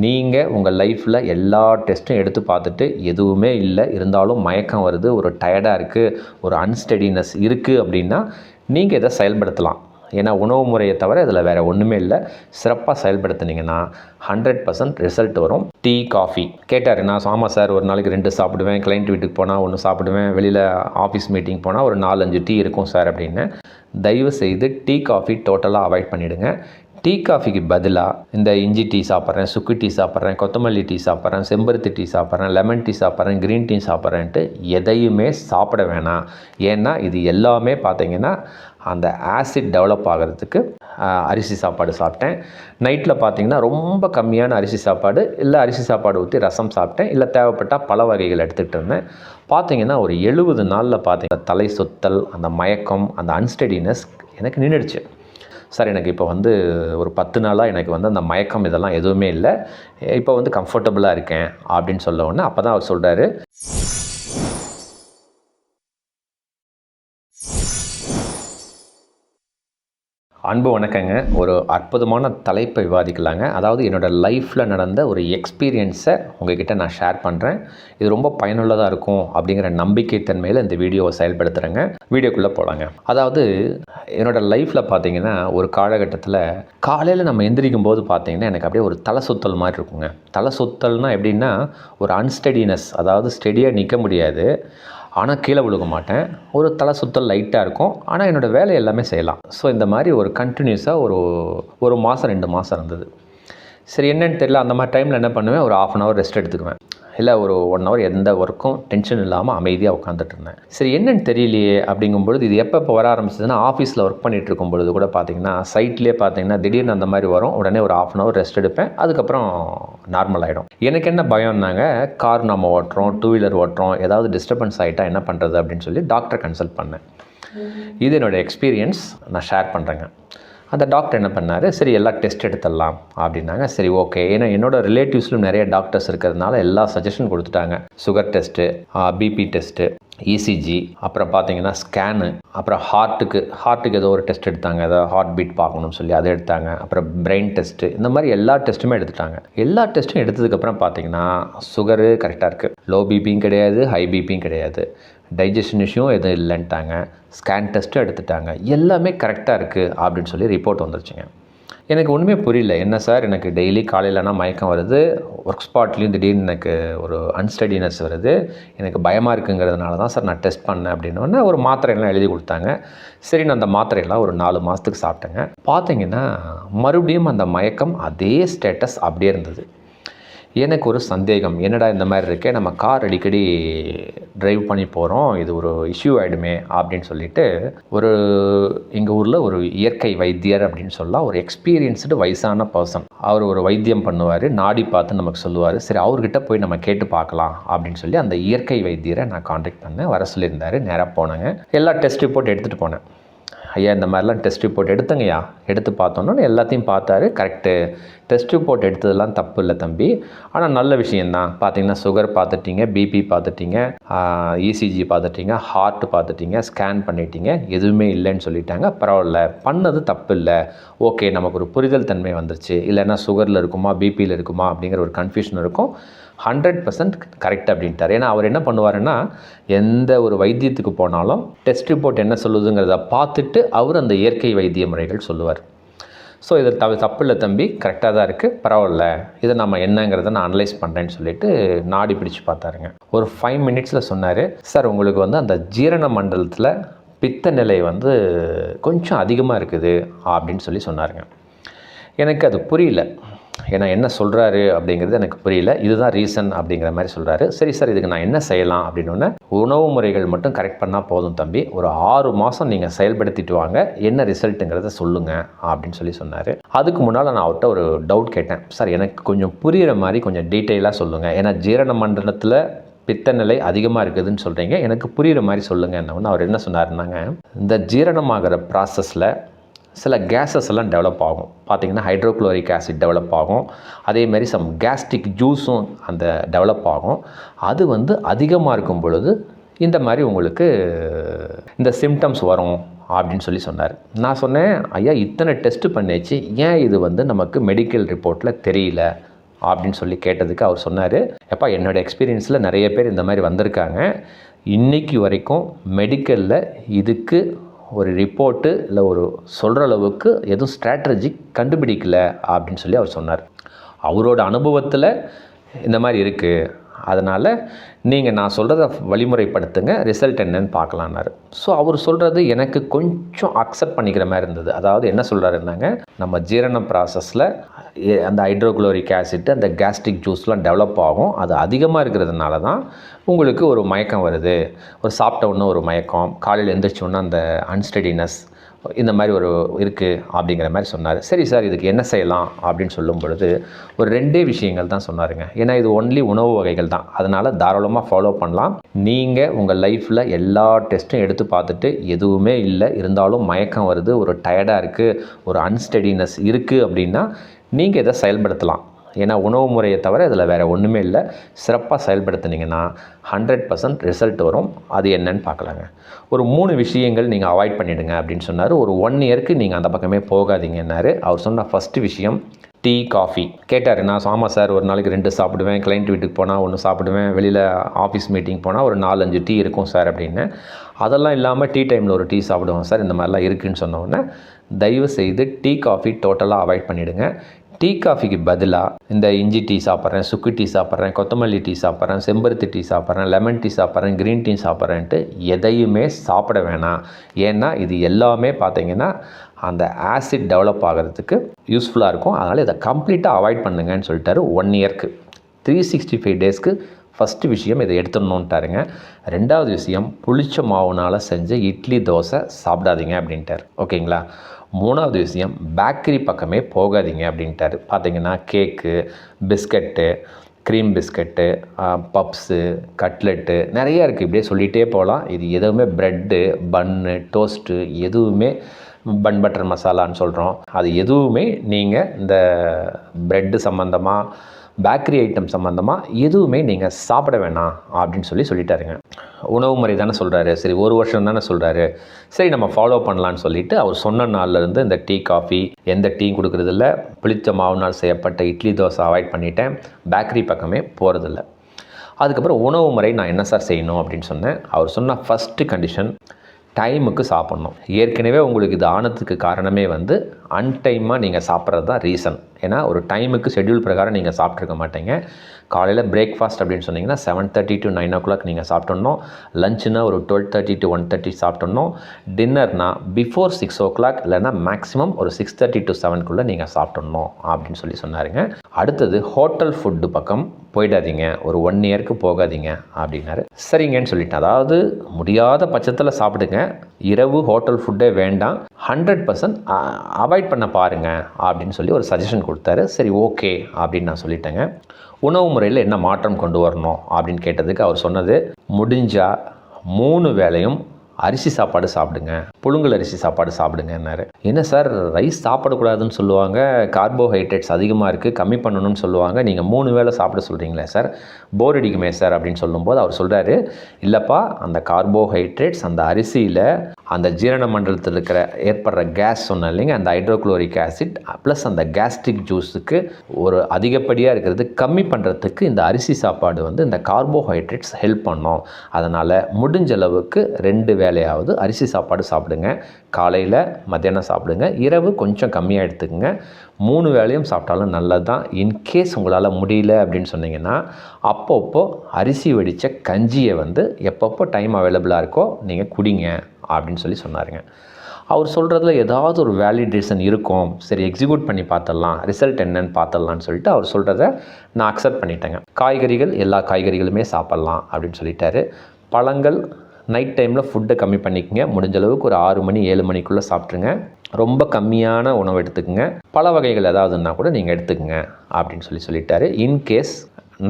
நீங்கள் உங்கள் லைஃப்பில் எல்லா டெஸ்ட்டும் எடுத்து பார்த்துட்டு எதுவுமே இல்லை. இருந்தாலும் மயக்கம் வருது ஒரு டயர்டாக இருக்குது ஒரு அன்ஸ்டடினஸ் இருக்குது அப்படின்னா நீங்கள் இதை செயல்படுத்தலாம். ஏன்னா உணவு முறையை தவிர இதில் வேறு ஒன்றுமே இல்லை. சிறப்பாக செயல்படுத்துனீங்கன்னா ஹண்ட்ரட் பர்சன்ட் ரிசல்ட் வரும். டீ காஃபி கேட்டார் நான் ஆமாம் சார் ஒரு நாளைக்கு ரெண்டு சாப்பிடுவேன். கிளைண்ட் வீட்டுக்கு போனால் ஒன்று சாப்பிடுவேன். வெளியில் ஆஃபீஸ் மீட்டிங் போனால் ஒரு நாலஞ்சு டீ இருக்கும் சார் அப்படின்னு தயவு செய்து டீ காஃபி டோட்டலாக அவாய்ட் பண்ணிவிடுங்க டீ காஃபிக்கு பதிலாக இந்த இஞ்சி டீ சாப்பிட்றேன் சுக்கு டீ சாப்பிட்றேன் கொத்தமல்லி டீ சாப்பிட்றேன் செம்பருத்தி டீ சாப்பிட்றேன் லெமன் டீ சாப்பிட்றேன் க்ரீன் டீ சாப்பிட்றேன்ட்டு எதையுமே சாப்பிட வேணாம். ஏன்னா இது எல்லாமே பார்த்திங்கன்னா அந்த ஆசிட் டெவலப் ஆகிறதுக்கு அரிசி சாப்பாடு சாப்பிட்டேன். நைட்டில் பார்த்தீங்கன்னா ரொம்ப கம்மியான அரிசி சாப்பாடு இல்லை அரிசி சாப்பாடு ஊற்றி ரசம் சாப்பிட்டேன் இல்லை தேவைப்பட்டால் பல வகைகள் எடுத்துக்கிட்டு இருந்தேன். பார்த்தீங்கன்னா ஒரு எழுபது நாளில் பார்த்தீங்கன்னா தலை சொத்தல் அந்த மயக்கம் அந்த அன்ஸ்டடினஸ் எனக்கு நின்றுடுச்சு சார் எனக்கு இப்போ வந்து ஒரு பத்து நாளாக எனக்கு வந்து அந்த மயக்கம் இதெல்லாம் எதுவுமே இல்லை. இப்போ வந்து கம்ஃபர்டபுளாக இருக்கேன் அப்படின்னு சொல்ல உடனே அப்போ தான் அவர் சொல்கிறாரு அன்பு வணக்கங்க. ஒரு அற்புதமான தலைப்பை விவாதிக்கலாங்க. அதாவது என்னோடய லைஃப்பில் நடந்த ஒரு எக்ஸ்பீரியன்ஸை உங்ககிட்ட நான் ஷேர் பண்ணுறேன் இது ரொம்ப பயனுள்ளதாக இருக்கும் அப்படிங்கிற நம்பிக்கை தன்மையில் இந்த வீடியோவை செயல்படுத்துகிறேங்க வீடியோக்குள்ளே போகலாங்க அதாவது என்னோடய லைஃப்பில் பார்த்தீங்கன்னா ஒரு காலகட்டத்தில் காலையில் நம்ம எந்திரிக்கும் போது பார்த்தீங்கன்னா எனக்கு அப்படியே ஒரு தலை சுத்தல் மாதிரி இருக்குங்க. தலை சுத்தல்னால் எப்படின்னா ஒரு அன்ஸ்டடினஸ் அதாவது ஸ்டெடியாக நிற்க முடியாது. ஆனால் கீழே விழுக மாட்டேன். ஒரு தலை சுத்தல் லைட்டாக இருக்கும். ஆனால் என்னோடய வேலை எல்லாமே செய்யலாம். ஸோ இந்த மாதிரி ஒரு கண்டினியூஸாக ஒரு ஒரு மாதம் ரெண்டு மாதம் இருந்தது. சரி என்னன்னு தெரியல. அந்த மாதிரி டைமில் என்ன பண்ணுவேன்? ஒரு ஆஃப் அன் ஹவர் ரெஸ்ட் எடுத்துக்குவேன். இல்லை ஒரு ஒன் ஹவர் எந்த ஒர்க்கும் டென்ஷன் இல்லாமல் அமைதியாக உட்காந்துட்டு இருந்தேன். சரி என்னன்னு தெரியலையே அப்படிங்கும்பொழுது இது எப்போ இப்போ வர ஆரம்பிச்சதுன்னா ஆஃபீஸில் ஒர்க் பண்ணிட்டு இருக்கும் பொழுது கூட பார்த்தீங்கன்னா சைட்லேயே பார்த்தீங்கன்னா திடீர்னு அந்த மாதிரி வரும். உடனே ஒரு ஆஃப் அன் ஹவர் ரெஸ்ட் எடுப்பேன். அதுக்கப்புறம் நார்மல் ஆகிடும் எனக்கு என்ன பயம்னாங்க கார் நம்ம ஓட்டுறோம் டூ வீலர் ஓட்டுறோம் ஏதாவது டிஸ்டர்பன்ஸ் ஆகிட்டா என்ன பண்ணுறது அப்படின்னு சொல்லி டாக்டரை கன்சல்ட் பண்ணேன். இது என்னோடய எக்ஸ்பீரியன்ஸ் நான் ஷேர் பண்ணுறேங்க அந்த டாக்டர் என்ன பண்ணார்? சரி எல்லா டெஸ்ட் எடுத்துடலாம் அப்படின்னாங்க. சரி ஓகே ஏன்னா என்னோட ரிலேட்டிவ்ஸ்லும் நிறைய டாக்டர்ஸ் இருக்கிறதுனால எல்லா சஜஷன் கொடுத்துட்டாங்க. Sugar test BP test ECG அப்புறம் பார்த்தீங்கன்னா ஸ்கேனு அப்புறம் ஹார்ட்டுக்கு ஹார்ட்டுக்கு ஏதோ ஒரு டெஸ்ட் எடுத்தாங்க. ஏதோ ஹார்ட் பீட் பார்க்கணும்னு சொல்லி அதை எடுத்தாங்க. அப்புறம் பிரெயின் டெஸ்ட்டு இந்த மாதிரி எல்லா டெஸ்ட்டுமே எடுத்துட்டாங்க. எல்லா டெஸ்ட்டும் எடுத்ததுக்கப்புறம் பார்த்தீங்கன்னா சுகரு கரெக்டாக இருக்குது லோ பிபியும் கிடையாது ஹை பிபியும் கிடையாது. டைஜஷன் இஷ்யூ எதுவும் இல்லைன்ட்டாங்க. ஸ்கேன் டெஸ்ட்டும் எடுத்துட்டாங்க. எல்லாமே கரெக்டாக இருக்குது அப்படின்னு சொல்லி ரிப்போர்ட் வந்துருச்சுங்க. எனக்கு ஒன்றுமே புரியல. என்ன சார் எனக்கு டெய்லி காலையிலனா மயக்கம் வருது. ஒர்க் ஸ்பாட்லேயும் திடீர்னு எனக்கு ஒரு அன்ஸ்டடினஸ் வருது. எனக்கு பயமாக இருக்குங்கிறதுனால தான் சார் நான் டெஸ்ட் பண்ணேன் அப்படின்னோடனே ஒரு மாத்திரையெல்லாம் எழுதி கொடுத்தாங்க. சரி நான் அந்த மாத்திரையெல்லாம் ஒரு நாலு மாதத்துக்கு சாப்பிட்டேங்க. பார்த்தீங்கன்னா மறுபடியும் அந்த மயக்கம் அதே ஸ்டேட்டஸ் அப்படியே இருந்தது. எனக்கு ஒரு சந்தேகம். என்னடா இந்த மாதிரி இருக்கே? நம்ம கார் அடிக்கடி ட்ரைவ் பண்ணி போகிறோம் இது ஒரு இஷ்யூ ஆகிடுமே அப்படின்னு சொல்லிட்டு ஒரு எங்கள் ஊரில் ஒரு இயற்கை வைத்தியர் அப்படின்னு சொல்லலாம். ஒரு எக்ஸ்பீரியன்ஸ்டு வயசான பர்சன் அவர் ஒரு வைத்தியம் பண்ணுவார். நாடி பார்த்து நமக்கு சொல்லுவார். சரி அவர்கிட்ட போய் நம்ம கேட்டு பார்க்கலாம் அப்படின்னு சொல்லி அந்த இயற்கை வைத்தியரை நான் காண்டாக்ட் பண்ணேன். வர சொல்லியிருந்தார். நேராக போனேங்க. எல்லா டெஸ்ட் ரிப்போர்ட் எடுத்துகிட்டு போனேன். ஐயா இந்த மாதிரிலாம் டெஸ்ட் ரிப்போர்ட் எடுத்தங்கய்யா? எடுத்து பார்த்தோன்னா எல்லாத்தையும் பார்த்தாரு. கரெக்டு டெஸ்ட் ரிப்போர்ட் எடுத்ததெல்லாம் தப்பு இல்லை தம்பி. ஆனால் நல்ல விஷயந்தான். பார்த்தீங்கன்னா சுகர் பார்த்துட்டீங்க பிபி பார்த்துட்டீங்க இசிஜி பார்த்துட்டீங்க ஹார்ட் பார்த்துட்டீங்க ஸ்கேன் பண்ணிட்டீங்க. எதுவுமே இல்லைன்னு சொல்லிட்டாங்க. பரவாயில்ல. பண்ணது தப்பு இல்லை. ஓகே நமக்கு ஒரு புரிதல் தன்மை வந்துருச்சு. இல்லைன்னா சுகரில் இருக்குமா பிபியில் இருக்குமா அப்படிங்கிற ஒரு கன்ஃபியூஷன் இருக்கும். ஹண்ட்ரட் பர்சன்ட் கரெக்ட் அப்படின்ட்டார். ஏன்னா அவர் என்ன பண்ணுவாருன்னா எந்த ஒரு வைத்தியத்துக்கு போனாலும் டெஸ்ட் ரிப்போர்ட் என்ன சொல்லுதுங்கிறத பார்த்துட்டு அவர் அந்த இயற்கை வைத்திய முறைகள் சொல்லுவார். ஸோ இது த தப்பு இல்லை தம்பி. கரெக்டாக தான் இருக்குது பரவாயில்ல. இதை நம்ம என்னங்கிறத நான் அனலைஸ் பண்ணுறேன்னு சொல்லிட்டு நாடி பிடிச்சு பார்த்தாருங்க. ஒரு ஃபைவ் மினிட்ஸில் சொன்னார் சார் உங்களுக்கு வந்து அந்த ஜீரண மண்டலத்தில் பித்த நிலை வந்து கொஞ்சம் அதிகமாக இருக்குது அப்படின்னு சொல்லி சொன்னாருங்க. எனக்கு அது புரியல. ஏன்னா என்ன சொல்கிறாரு அப்படிங்கிறது எனக்கு புரியல. இதுதான் ரீசன் அப்படிங்கிற மாதிரி சொல்கிறாரு சரி சார் இதுக்கு நான் என்ன செய்யலாம் அப்படின்னு உணவு முறைகள் மட்டும் கரெக்ட் பண்ணால் போதும் தம்பி. ஒரு ஆறு மாதம் நீங்கள் செயல்படுத்திட்டு வாங்க. என்ன ரிசல்ட்டுங்கிறத சொல்லுங்கள் அப்படின்னு சொல்லி சொன்னார். அதுக்கு முன்னால் நான் அவர்கிட்ட ஒரு டவுட் கேட்டேன். சார் எனக்கு கொஞ்சம் புரிகிற மாதிரி கொஞ்சம் டீட்டெயிலாக சொல்லுங்கள் ஏன்னா ஜீரண மண்டலத்தில் பித்த நிலை அதிகமாக இருக்குதுன்னு சொல்கிறீங்க எனக்கு புரிகிற மாதிரி சொல்லுங்கள் என்ன அவர் என்ன சொன்னாருன்னாங்க இந்த ஜீரணமாகிற ப்ராசஸில் சில கேஸஸ் எல்லாம் டெவலப் ஆகும். பார்த்திங்கன்னா ஹைட்ரோக்ளோரிக் ஆசிட் டெவலப் ஆகும். அதேமாதிரி சம் கேஸ்ட்ரிக் ஜூஸும் அந்த டெவலப் ஆகும். அது வந்து அதிகமாக இருக்கும் பொழுது இந்த மாதிரி உங்களுக்கு இந்த சிம்டம்ஸ் வரும் அப்படின்னு சொல்லி சொன்னார். நான் சொன்னேன் ஐயா இத்தனை டெஸ்ட் பண்ணியாச்சு. ஏன் இது வந்து நமக்கு மெடிக்கல் ரிப்போர்ட்டில் தெரியல? அப்படின்னு சொல்லி கேட்டதுக்கு அவர் சொன்னார் எப்பா என்னோடய எக்ஸ்பீரியன்ஸில் நிறைய பேர் இந்த மாதிரி வந்திருக்காங்க. இன்னைக்கு வரைக்கும் மெடிக்கலில் இதுக்கு ஒரு ரிப்போர்ட்டு இல்லை ஒரு சொல்கிற அளவுக்கு எதுவும் ஸ்ட்ராட்டஜி கண்டுபிடிக்கல அப்படின்னு சொல்லி அவர் சொன்னார். அவரோட அனுபவத்தில் இந்த மாதிரி இருக்குது அதனால் நீங்கள் நான் சொல்கிறத வழிமுறைப்படுத்துங்க. ரிசல்ட் என்னன்னு பார்க்கலான்னாரு. ஸோ அவர் சொல்கிறது எனக்கு கொஞ்சம் அக்செப்ட் பண்ணிக்கிற மாதிரி இருந்தது. அதாவது என்ன சொல்கிறாருன்னாங்க நம்ம ஜீரண ப்ராசஸில் அந்த ஹைட்ரோக்ளோரிக் ஆசிட் அந்த கேஸ்ட்ரிக் ஜூஸ்லாம் டெவலப் ஆகும். அது அதிகமாக இருக்கிறதுனால தான் உங்களுக்கு ஒரு மயக்கம் வருது. ஒரு சாப்பிட்ட உடனே ஒரு மயக்கம். காலையில் எழுந்திரிச்சோன்னா அந்த அன்ஸ்டடினஸ் இந்த மாதிரி ஒரு இருக்குது அப்படிங்கிற மாதிரி சொன்னார். சரி சார் இதுக்கு என்ன செய்யலாம் அப்படின்னு சொல்லும் பொழுது ஒரு ரெண்டே விஷயங்கள் தான் சொன்னாருங்க. ஏன்னா இது ஒன்லி உணவு வகைகள் தான். அதனால் தாராளமாக ஃபாலோ பண்ணலாம். நீங்கள் உங்கள் லைஃப்பில் எல்லா டெஸ்ட்டும் எடுத்து பார்த்துட்டு எதுவுமே இல்லை. இருந்தாலும் மயக்கம் வருது ஒரு டயர்டாக இருக்குது ஒரு அன்ஸ்டடினஸ் இருக்குது அப்படின்னா நீங்கள் இதை செயல்படுத்தலாம். ஏன்னா உணவு முறையை தவிர இதில் வேறு ஒன்றுமே இல்லை. சிறப்பாக செயல்படுத்துனீங்கன்னா ஹண்ட்ரட் பர்சன்ட் ரிசல்ட் வரும். அது என்னன்னு பார்க்கலாங்க. ஒரு மூணு விஷயங்கள் நீங்கள் அவாய்ட் பண்ணிவிடுங்க அப்படின்னு சொன்னார். ஒரு ஒன் இயருக்கு நீங்கள் அந்த பக்கமே போகாதீங்கன்னாரு. அவர் சொன்ன ஃபஸ்ட்டு விஷயம் டீ காஃபி கேட்டார் நான் ஆமாம் சார் ஒரு நாளைக்கு ரெண்டு சாப்பிடுவேன். கிளைண்ட் வீட்டுக்கு போனால் ஒன்று சாப்பிடுவேன். வெளியில் ஆஃபீஸ் மீட்டிங் போனால் ஒரு நாலஞ்சு டீ இருக்கும் சார் அப்படின்னு. அதெல்லாம் இல்லாமல் டீ டைமில் ஒரு டீ சாப்பிடுவோம் சார். இந்த மாதிரிலாம் இருக்குதுன்னு சொன்னோன்னே தயவு செய்து டீ காஃபி டோட்டலாக அவாய்ட் பண்ணிவிடுங்க டீ காஃபிக்கு பதிலாக இந்த இஞ்சி டீ சாப்பிட்றேன் சுக்கு டீ சாப்பிட்றேன் கொத்தமல்லி டீ சாப்பிட்றேன் செம்பருத்தி டீ சாப்பிட்றேன் லெமன் டீ சாப்பிட்றேன் க்ரீன் டீ சாப்பிட்றேன்ட்டு எதையுமே சாப்பிட வேணாம். ஏன்னா இது எல்லாமே பார்த்தீங்கன்னா அந்த ஆசிட் டெவலப் ஆகிறதுக்கு யூஸ்ஃபுல்லாக இருக்கும். அதனால் இதை கம்ப்ளீட்டாக அவாய்ட் பண்ணுங்கன்னு சொல்லிட்டாரு ஒன் இயர்க்கு. த்ரீ சிக்ஸ்டி ஃபைவ் டேஸ்க்கு ஃபஸ்ட்டு விஷயம் இதை எடுத்துடணுன்ட்டாருங்க ரெண்டாவது விஷயம் புளிச்ச மாவுனால் செஞ்ச இட்லி தோசை சாப்பிடாதீங்க அப்படின்ட்டார். ஓகேங்களா? மூணாவது விஷயம் பேக்கரி பக்கமே போகாதீங்க அப்படின்ட்டாரு. பார்த்தீங்கன்னா cake biscuit cream biscuit puffs cutlet நிறையா இருக்குது இப்படியே சொல்லிகிட்டே போகலாம். இது எதுவுமே ப்ரெட்டு பன்னு டோஸ்ட்டு எதுவுமே பன் பட்டர் மசாலான்னு சொல்கிறோம் அது எதுவுமே நீங்கள் இந்த ப்ரெட்டு சம்மந்தமாக பேக்கரி ஐட்டம் சம்மந்தமாக எதுவுமே நீங்கள் சாப்பிட வேணாம் அப்படின்னு சொல்லி சொல்லிட்டாருங்க. உணவு முறை தானே சொல்கிறாரு சரி ஒரு வருஷம் தானே சொல்கிறாரு சரி நம்ம ஃபாலோ பண்ணலான்னு சொல்லிட்டு அவர் சொன்ன நாள்லேருந்து இந்த டீ காஃபி எந்த டீ கொடுக்குறதில்ல. புளித்த மாவுனால் செய்யப்பட்ட இட்லி தோசை அவாய்ட் பண்ணிட்டேன். பேக்கரி பக்கமே போகிறதில்ல அதுக்கப்புறம் உணவு முறை நான் என்ன சார் செய்யணும் அப்படின்னு சொன்னேன். அவர் சொன்ன ஃபஸ்ட்டு கண்டிஷன் டைமுக்கு சாப்பிட்ணும். ஏற்கனவே உங்களுக்கு இது ஆனத்துக்கு காரணமே வந்து அன்டைமாக நீங்கள் சாப்பிட்றது தான் ரீசன் ஏன்னா ஒரு டைமுக்கு ஷெட்யூல் பிரகாரம் நீங்கள் சாப்பிட்ருக்க மாட்டீங்க. காலையில் பிரேக்ஃபாஸ்ட் அப்படின்னு சொன்னிங்கன்னா seven thirty to nine o'clock நீங்கள் சாப்பிட்ணும் லஞ்சுனா ஒரு twelve thirty to one thirty சாப்பிட்ணும் டின்னர்னா பிஃபோர் சிக்ஸ் ஓ கிளாக் இல்லைனா மேக்ஸிமம் ஒரு சிக்ஸ் தேர்ட்டி டு செவனுக்குள்ளே நீங்கள் சாப்பிட்ணும் அப்படின்னு சொல்லி சொன்னாருங்க. அடுத்தது ஹோட்டல் ஃபுட்டு பக்கம். போயிடாதீங்க ஒரு ஒன் இயருக்கு போகாதீங்க அப்படின்னாரு. சரிங்கன்னு சொல்லிட்டேன் அதாவது முடியாத பட்சத்தில் சாப்பிடுங்க. இரவு ஹோட்டல் ஃபுட்டே வேண்டாம். ஹண்ட்ரட் பர்சன்ட் அவாய்ட் பண்ண பாருங்க அப்படின்னு சொல்லி ஒரு சஜஷன் கொடுத்தாரு. சரி ஓகே அப்படின்னு நான் சொல்லிட்டேங்க. உணவு முறையில் என்ன மாற்றம் கொண்டு வரணும் அப்படின்னு கேட்டதுக்கு அவர் சொன்னது முடிஞ்சால் மூணு வேளையும் அரிசி சாப்பாடு சாப்பிடுங்க புழுங்கல் அரிசி சாப்பாடு சாப்பிடுங்கன்னாரு. என்ன சார் ரைஸ் சாப்பிடக்கூடாதுன்னு சொல்லுவாங்க கார்போஹைட்ரேட்ஸ் அதிகமாக இருக்குது கம்மி பண்ணணும்னு சொல்லுவாங்க நீங்கள் மூணு வேளை சாப்பிட சொல்கிறீங்களே சார்? போர் அடிக்குமே சார் அப்படின்னு சொல்லும்போது அவர் சொல்கிறாரு இல்லைப்பா அந்த கார்போஹைட்ரேட்ஸ் அந்த அரிசியில் அந்த ஜீரண மண்டலத்தில் இருக்கிற ஏற்படுற கேஸ் சொன்ன இல்லைங்க அந்த ஹைட்ரோக்ளோரிக் ஆசிட் ப்ளஸ் அந்த கேஸ்ட்ரிக் ஜூஸுக்கு ஒரு அதிகப்படியாக இருக்கிறது கம்மி பண்ணுறதுக்கு இந்த அரிசி சாப்பாடு வந்து இந்த கார்போஹைட்ரேட்ஸ் ஹெல்ப் பண்ணோம். அதனால் முடிஞ்ச அளவுக்கு ரெண்டு வேலையாவது அரிசி சாப்பாடு சாப்பிடுங்க. காலையில் மத்தியானம் சாப்பிடுங்க. இரவு கொஞ்சம் கம்மியாக எடுத்துக்கங்க. மூணு வேலையும் சாப்பிட்டாலும் நல்லது தான் இன்கேஸ் உங்களால் முடியல அப்படின்னு சொன்னீங்கன்னா அப்பப்போ அரிசி வெடித்த கஞ்சியை வந்து எப்பப்போ டைம் அவைலபிளாக இருக்கோ நீங்கள் குடிங்க அப்படின்னு சொல்லி சொன்னாருங்க. அவர் சொல்கிறதுல ஏதாவது ஒரு வேலிடேஷன் இருக்கும். சரி எக்ஸிக்யூட் பண்ணி பார்த்துடலாம். ரிசல்ட் என்னன்னு பார்த்துடலான்னு சொல்லிட்டு அவர் சொல்கிறத நான் அக்செப்ட் பண்ணிட்டேங்க. காய்கறிகள் எல்லா காய்கறிகளுமே சாப்பிட்லாம் அப்படின்னு சொல்லிட்டாரு. பழங்கள் நைட் டைமில் ஃபுட்டை கம்மி பண்ணிக்கோங்க. முடிஞ்ச அளவுக்கு ஒரு ஆறு மணி ஏழு மணிக்குள்ளே சாப்பிட்ருங்க ரொம்ப கம்மியான உணவு எடுத்துக்கங்க. பல வகைகள் ஏதாவதுன்னா கூட நீங்கள் எடுத்துக்கங்க அப்படின்னு சொல்லி சொல்லிட்டாரு. இன்கேஸ்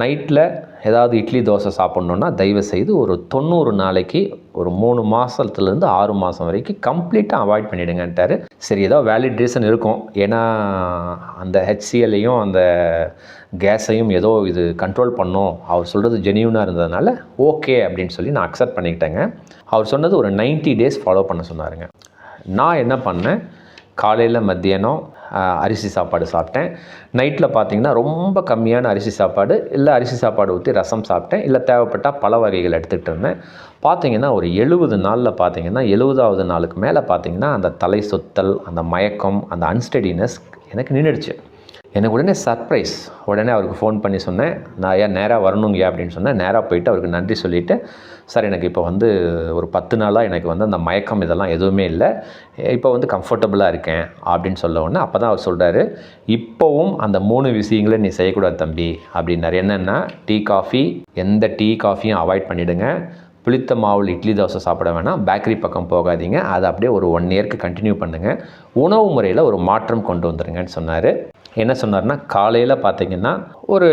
நைட்டில் ஏதாவது இட்லி தோசை சாப்பிட்ணுன்னா தயவு செய்து ஒரு தொண்ணூறு நாளைக்கு ஒரு மூணு மாதத்துலேருந்து ஆறு மாதம் வரைக்கும் கம்ப்ளீட்டாக அவாய்ட் பண்ணிவிடுங்கன்ட்டாரு சரி ஏதோ வேலிட் ரீசன் இருக்கும். ஏன்னா அந்த ஹெச்சிஎல்லையும் அந்த கேஸையும் ஏதோ இது கண்ட்ரோல் பண்ணும். அவர் சொல்கிறது ஜெனியூனாக இருந்ததுனால ஓகே அப்படின்னு சொல்லி நான் அக்செப்ட் பண்ணிக்கிட்டேங்க. அவர் சொன்னது ஒரு 90 டேஸ் ஃபாலோ பண்ண சொன்னாருங்க. நான் என்ன பண்ணேன்? காலையில் மத்தியானம் அரிசி சாப்பாடு சாப்பிட்டேன். நைட்டில் பார்த்தீங்கன்னா ரொம்ப கம்மியான அரிசி சாப்பாடு இல்லை அரிசி சாப்பாடு ஊற்றி ரசம் சாப்பிட்டேன். இல்லை தேவைப்பட்டால் பல வகைகள் எடுத்துக்கிட்டு இருந்தேன். பார்த்தீங்கன்னா ஒரு எழுபது நாளில் பார்த்தீங்கன்னா எழுபதாவது நாளுக்கு மேலே பார்த்தீங்கன்னா அந்த தலை சொத்தல் அந்த மயக்கம் அந்த அன்ஸ்டடினஸ் எனக்கு நின்றுடுச்சு எனக்கு உடனே சர்ப்ரைஸ் உடனே அவருக்கு ஃபோன் பண்ணி சொன்னேன் நான் ஏன் நேராக வரணுங்க அப்படின்னு சொன்னேன். நேராக போயிட்டு அவருக்கு நன்றி சொல்லிவிட்டு சார் எனக்கு இப்போ வந்து ஒரு பத்து நாளாக எனக்கு வந்து அந்த மயக்கம் இதெல்லாம் எதுவுமே இல்லை. இப்போ வந்து கம்ஃபர்டபுளாக இருக்கேன் அப்படின்னு சொல்ல உடனே அப்போ தான் அவர் சொல்கிறாரு இப்போவும் அந்த மூணு விஷயங்களை நீ செய்யக்கூடாது தம்பி அப்படின்னாரு. என்னென்னா டீ காஃபி எந்த டீ காஃபியும் அவாய்ட் பண்ணிவிடுங்க புளித்த மாவில் இட்லி தோசை சாப்பிட வேணாம். பேக்கரி பக்கம் போகாதீங்க. அதை அப்படியே ஒரு ஒன் இயர்க்கு கண்டினியூ பண்ணுங்கள் உணவு முறையில் ஒரு மாற்றம் கொண்டு வந்துருங்கன்னு சொன்னார். என்ன சொன்னார்னா காலையில் பார்த்தீங்கன்னா ஒரு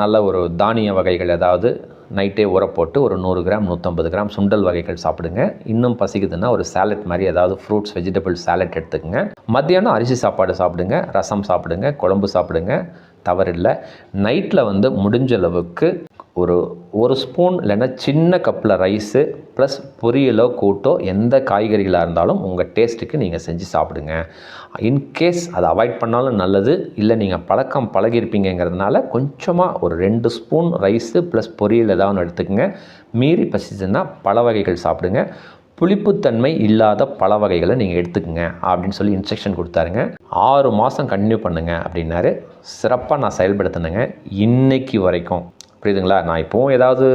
நல்ல ஒரு தானிய வகைகள் ஏதாவது நைட்டே உரப்போட்டு போட்டு ஒரு நூறு கிராம் நூற்றம்பது கிராம் சுண்டல் வகைகள் சாப்பிடுங்க. இன்னும் பசிக்குதுன்னா ஒரு சாலட் மாதிரி ஏதாவது ஃப்ரூட்ஸ் வெஜிடபிள் சாலட் எடுத்துக்கங்க. மத்தியானம் அரிசி சாப்பாடு சாப்பிடுங்க ரசம் சாப்பிடுங்க குழம்பு சாப்பிடுங்க. தவறில்லை. நைட்டில் வந்து முடிஞ்ச அளவுக்கு ஒரு ஒரு ஸ்பூன் இல்லைன்னா சின்ன கப்பில் ரைஸு ப்ளஸ் பொரியலோ கூட்டோ எந்த காய்கறிகளாக இருந்தாலும் உங்கள் டேஸ்ட்டுக்கு நீங்கள் செஞ்சு சாப்பிடுங்க. இன்கேஸ் அதை அவாய்ட் பண்ணாலும் நல்லது இல்லை நீங்கள் பழக்கம் பழகிருப்பீங்கிறதுனால கொஞ்சமாக ஒரு ரெண்டு ஸ்பூன் ரைஸு ப்ளஸ் பொரியல் ஏதாவது ஒன்று மீறி பசிச்சுன்னா பல வகைகள் சாப்பிடுங்க. புளிப்புத்தன்மை இல்லாத பல வகைகளை நீங்கள் எடுத்துக்கங்க அப்படின்னு சொல்லி இன்ஸ்ட்ரக்ஷன் கொடுத்தாருங்க. ஆறு மாதம் கண்டினியூ பண்ணுங்க அப்படின்னாரு. சிறப்பாக நான் செயல்படுத்தினேங்க. இன்னைக்கு வரைக்கும். புரியுதுங்களா? நான் இப்போவும் ஏதாவது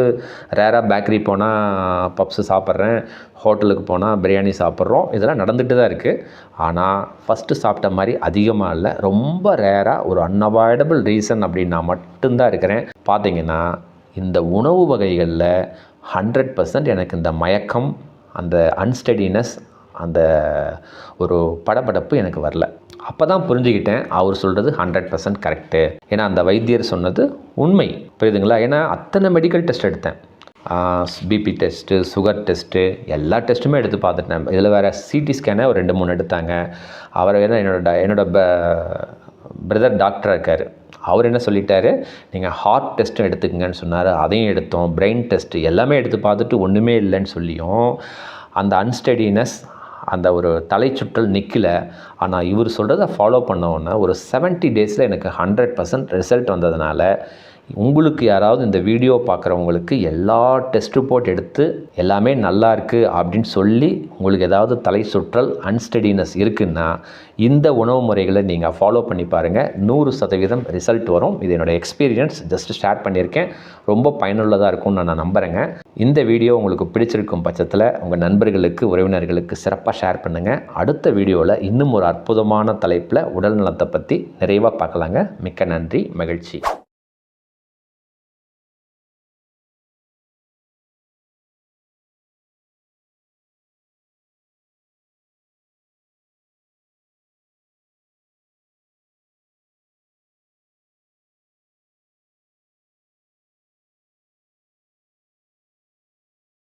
ரேராக பேக்கரி போனால் பப்ஸு சாப்பிட்றேன் ஹோட்டலுக்கு போனால் பிரியாணி சாப்பிட்றோம். இதெல்லாம் நடந்துட்டு தான் இருக்குது ஆனால் ஃபஸ்ட்டு சாப்பிட்ட மாதிரி அதிகமாக இல்லை. ரொம்ப ரேராக ஒரு அன்அவாய்டபிள் ரீசன் அப்படின்னு நான் மட்டும்தான் இருக்கிறேன். பார்த்தீங்கன்னா இந்த உணவு வகைகளில் ஹண்ட்ரட் பர்சன்ட் எனக்கு இந்த மயக்கம் அந்த அன்ஸ்டடினஸ் அந்த ஒரு படபடப்பு எனக்கு வரல. அப்போ தான் புரிஞ்சுக்கிட்டேன் அவர் சொல்கிறது ஹண்ட்ரட் பர்சன்ட் கரெக்டு ஏன்னா அந்த வைத்தியர் சொன்னது உண்மை. புரியுதுங்களா? ஏன்னா அத்தனை மெடிக்கல் டெஸ்ட் எடுத்தேன். பிபி டெஸ்ட்டு சுகர் டெஸ்ட்டு எல்லா டெஸ்ட்டுமே எடுத்து பார்த்துட்டேன். இதில் வேறு சிடி ஸ்கேனை ஒரு ரெண்டு மூணு எடுத்தாங்க. அவர் வேணால் என்னோட ட- என்னோட பிரதர் டாக்டராக இருக்கார். அவர் என்ன சொல்லிட்டாரு? நீங்கள் ஹார்ட் டெஸ்ட்டும் எடுத்துக்கங்கன்னு சொன்னார். அதையும் எடுத்தோம். பிரெயின் டெஸ்ட்டு எல்லாமே எடுத்து பார்த்துட்டு ஒன்றுமே இல்லைன்னு சொல்லியும் அந்த அன்ஸ்டடினஸ் அந்த ஒரு தலைச்சுற்றல் நிற்கல ஆனால் இவர் சொல்கிறத ஃபாலோ பண்ண உடனே ஒரு 70 டேஸில் எனக்கு ஹண்ட்ரட் பர்சன்ட் ரிசல்ட் வந்ததுனால உங்களுக்கு யாராவது இந்த வீடியோ பார்க்குறவங்களுக்கு எல்லா டெஸ்ட் ரிப்போர்ட் எடுத்து எல்லாமே நல்லா இருக்குது அப்படின்னு சொல்லி உங்களுக்கு ஏதாவது தலை சுற்றல் அன்ஸ்டடினஸ் இருக்குன்னா இந்த உணவு முறைகளை நீங்கள் ஃபாலோ பண்ணி பாருங்கள் நூறு சதவீதம் ரிசல்ட் வரும். இது என்னோடய எக்ஸ்பீரியன்ஸ் ஜஸ்ட் ஷேர் பண்ணியிருக்கேன். ரொம்ப பயனுள்ளதாக இருக்கும்னு நான் நம்புகிறேங்க இந்த வீடியோ உங்களுக்கு பிடிச்சிருக்கும் பட்சத்தில் உங்கள் நண்பர்களுக்கு உறவினர்களுக்கு சிறப்பாக ஷேர் பண்ணுங்கள் அடுத்த வீடியோவில் இன்னும் ஒரு அற்புதமான தலைப்பில் உடல் நலத்தை பற்றி நிறைவாக பார்க்கலாங்க. மிக்க நன்றி. மகிழ்ச்சி.